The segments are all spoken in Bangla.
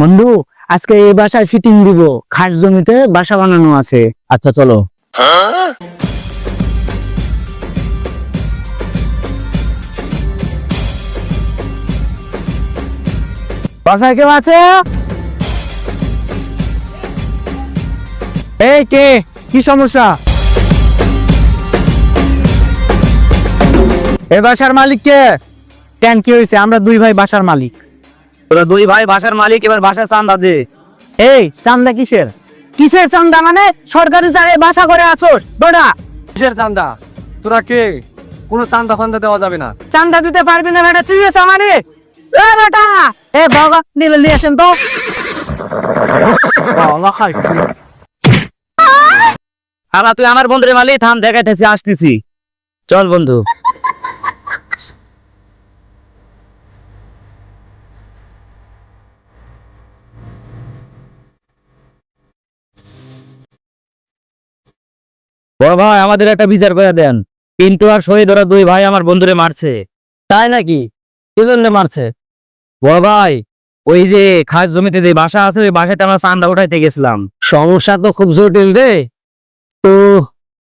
বন্ধু আজকে এই বাসায় ফিটিং দিব। খাস জমিতে বাসা বানানো আছে। আচ্ছা চলো। বাসায় কেউ আছে? এই কে? কি সমস্যা? এ বাসার মালিক কে? কেন কি হয়েছে? আমরা দুই ভাই বাসার মালিক। তোরা দুই ভাই বাসার মালিক এবার বাসার চান্দা দে। এই চান্দা কিসের? কিসের চান্দা মানে সরকারি বাসা করে আছোস বেটা কিসের চান্দা? তোরা কে? কোনো চান্দা ফান্দা দেওয়া যাবে না। চান্দা দিতে পারবি না বেটা চিবিয়েছে আমারে এ বেটা! এ বাবা নিলে নিয়ে আসেন তো। বাবা খাইছি আলা তুই আমার বন্ধুরে মালিক থাম দেখাইতেছি আসতেছি। চল বন্ধু। বড় ভাই, আমাদের একটা বিচার করে দেন। পিন্টু আর শহীদ, ওরা দুই ভাই আমার বন্ধুরে মারছে। তাই নাকি? কি জন্য মারছে? বড় ভাই, ওই যে খাস জমিতে যে বাসা আছে, ওই বাসাতে আমরা চান্দা উঠাইতে গেছিলাম। সমস্যা তো খুব জটিল রে। তো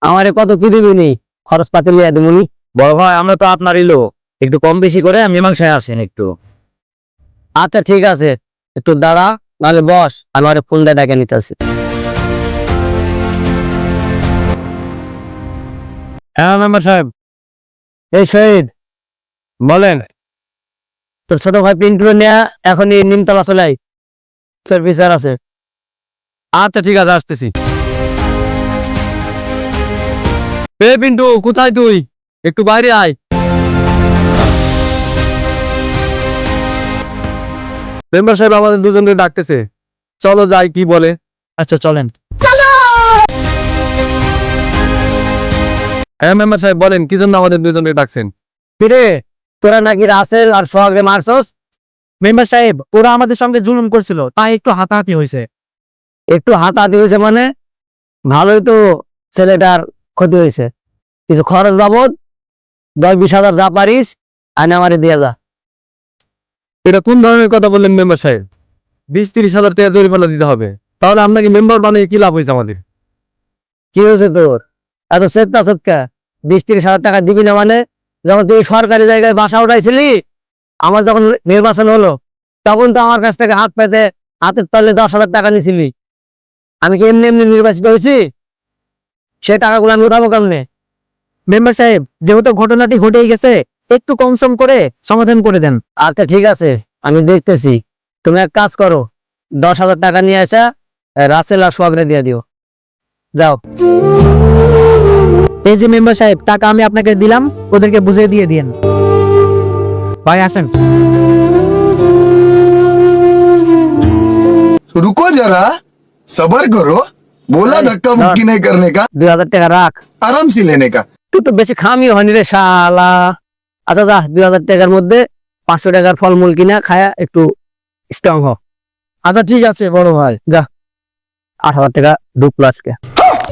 আমারে কত কি দিবিনি খরচ পাতি লিয়া দিবনি বড় ভাই, আমরা তো আপনারই লোক। একটু কম বেশি করে মীমাংসায় আসেন একটু। আচ্ছা ঠিক আছে। একটু দাঁড়া, নাহলে বস আমার ফোন দিয়ে ডেকে নিতেছি। হ্যাঁ মেম্বার সাহেব। এই শহীদ বলেন। তোর ছোট ভাই পিন্টু নেয়া এখনই নিমতলা চলে তোর বিচার আছে। আচ্ছা ঠিক আছে আসতেছি। এ পিন্টু কোথায় তুই? একটু বাইরে আয়। মেম্বার সাহেব আমাদের দুজনকে ডাকতেছে। চলো যাই কি বলে। আচ্ছা চলেন। হ্যাঁ মেম্বার সাহেব বলেন কি জন্য আমাদের দুজনকে ডাকছেন? ফিরে তোরা নাকি রাসেল আর সোহাগরে মারছস? মেম্বার সাহেব ওরা আমাদের সঙ্গে জুলুম করছিল তাই একটু হাতাহাতি হয়েছে। একটু হাতাহাতি হয়েছে মানে? ভালোই তো ছেলেটার ক্ষতি হয়েছে। কিছু খরচ বাবদ দশ বিশ হাজার যা পারিস আনে আমারে দিয়ে যা। এটা কোন ধরনের কথা বললেন মেম্বার সাহেব? বিশ তিরিশ হাজার টাকা জরিমানা দিতে হবে। তাহলে আপনাকে মেম্বার বানিয়ে কি লাভ হয়েছে আমাদের? কি হয়েছে তোর? এত চেষ্টা সৎকা বিশ তিরিশ হাজার টাকা দিবি না মানে? যখন তুই সরকারি জায়গায় বাসা উঠাইছিলি আমার যখন নির্বাচন হলো তখন তো আমার কাছ থেকে হাত পেতে হাতের তলে দশ হাজার টাকা নিছিলি। আমি কি এমনি এমনি নির্বাচিত হয়েছি? সে টাকাগুলো আমি উঠাবো কেমনে? মেম্বার সাহেব যেহেতু ঘটনাটি ঘটেই গেছে একটু কম সম করে সমাধান করে দেন। আচ্ছা ঠিক আছে আমি দেখতেছি। তুমি এক কাজ করো দশ হাজার টাকা নিয়ে আসা রাসেল আর সোয়াগরে দিয়ে দিও। যাও। এই যে মেম্বার সাহেব টাকা আমি আপনাকে দিলাম ওদেরকে বুঝিয়ে দিয়ে দিন ভাই আসেন रुको जरा सबर करो बोला धक्का मुक्की नहीं करने का দুই হাজার টাকা রাখ आराम से लेने का তুই তো বেশি খামি হয়নি রে শালা আচ্ছা যা দুই হাজার টাকার মধ্যে পাঁচশো টাকার ফলমূল কিনা খায়া একটু স্ট্রং হ আচ্ছা ঠিক আছে বড় ভাই আট হাজার টাকা ঢুকলো আজকে